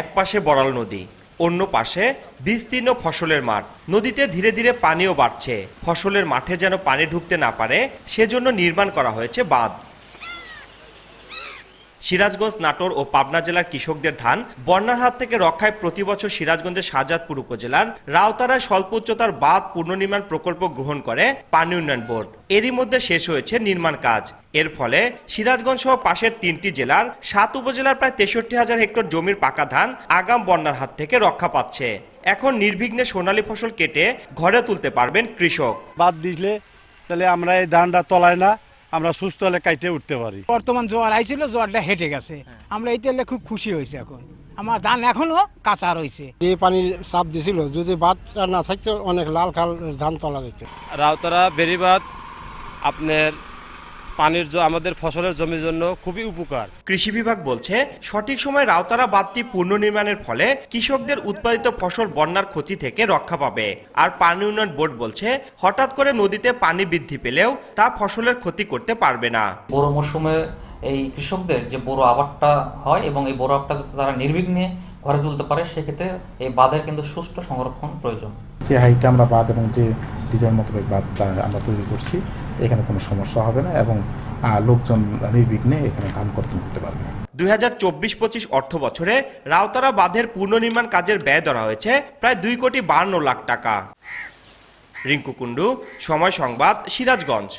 এক পাশে বড়াল নদী, অন্য পাশে বিস্তীর্ণ ফসলের মাঠ। নদীতে ধীরে ধীরে পানিও বাড়ছে। ফসলের মাঠে যেন পানি ঢুকতে না পারে, সেজন্য নির্মাণ করা হয়েছে বাঁধ। সিরাজগঞ্জ, নাটোর ও পাবনা জেলার কৃষকদের ধান বন্যার হাত থেকে রক্ষায় প্রতি বছর সিরাজগঞ্জের শাহজাদপুর উপজেলার রাউতারায় স্বল্প উচ্চতার বাঁধ পুনর্নির্মাণ প্রকল্প গ্রহণ করে পানি উন্নয়ন বোর্ড। এরই মধ্যে শেষ হয়েছে নির্মাণ কাজ। এর ফলে সিরাজগঞ্জ সহ পাশের তিনটি জেলার সাত উপজেলার প্রায় তেষট্টি হাজার হেক্টর জমির পাকা ধান আগাম বন্যার হাত থেকে রক্ষা পাচ্ছে। এখন নির্বিঘ্নে সোনালী ফসল কেটে ঘরে তুলতে পারবেন কৃষক। বাদ দিলে তাহলে আমরা এই ধানটা তলায় না আমরা সুস্থ হলে কাইটে উঠতে পারি। বর্তমান জোয়ার আইছিল জোয়ারটা হেঁটে গেছে। আমরা এই হলে খুব খুশি হয়েছে এখন। আমার ধান এখনও কাঁচা রয়েছে। যে পানির চাপ দিছিল যদি বাদটা না থাকতো অনেক লাল খাল ধান তলা যেত রাউতারা বেরিবাদ আপনার পানির আমাদের ফসলের জমির জন্য খুবই উপকার। কৃষি বিভাগ বলছে সঠিক সময় রাউতারা বাঁধটি পুনর্নির্মাণের ফলে কৃষকদের উৎপাদিত ফসল বন্যার ক্ষতি থেকে রক্ষা পাবে। আর পানি উন্নয়ন বোর্ড বলছে হঠাৎ করে নদীতে পানি বৃদ্ধি পেলেও তা ফসলের ক্ষতি করতে পারবে না। বড় মরশুমে এই কৃষকদের যে বড় আবাদটা হয় এবং এই বড় আবাদটা যাতে তারা নির্বিঘ্নে ঘরে তুলতে পারে সেক্ষেত্রে এই বাঁধের কিন্তু সুষ্ঠু সংরক্ষণ প্রয়োজন। যে হাইটে আমরা বাঁধ এবং যে ডিজাইন মোতাবেক বাঁধ আমরা তৈরি করছি এখানে কোনো সমস্যা হবে না এবং লোকজন নির্বিঘ্নে এখানে ধান কর্তন করতে পারবে। দুই হাজার চব্বিশ পঁচিশ অর্থ বছরে রাউতারা বাঁধের পুনর্নির্মাণ কাজের ব্যয় ধরা হয়েছে প্রায় দুই কোটি বান্ন লাখ টাকা। রিঙ্কু কুণ্ডু সময় সংবাদ সিরাজগঞ্জ।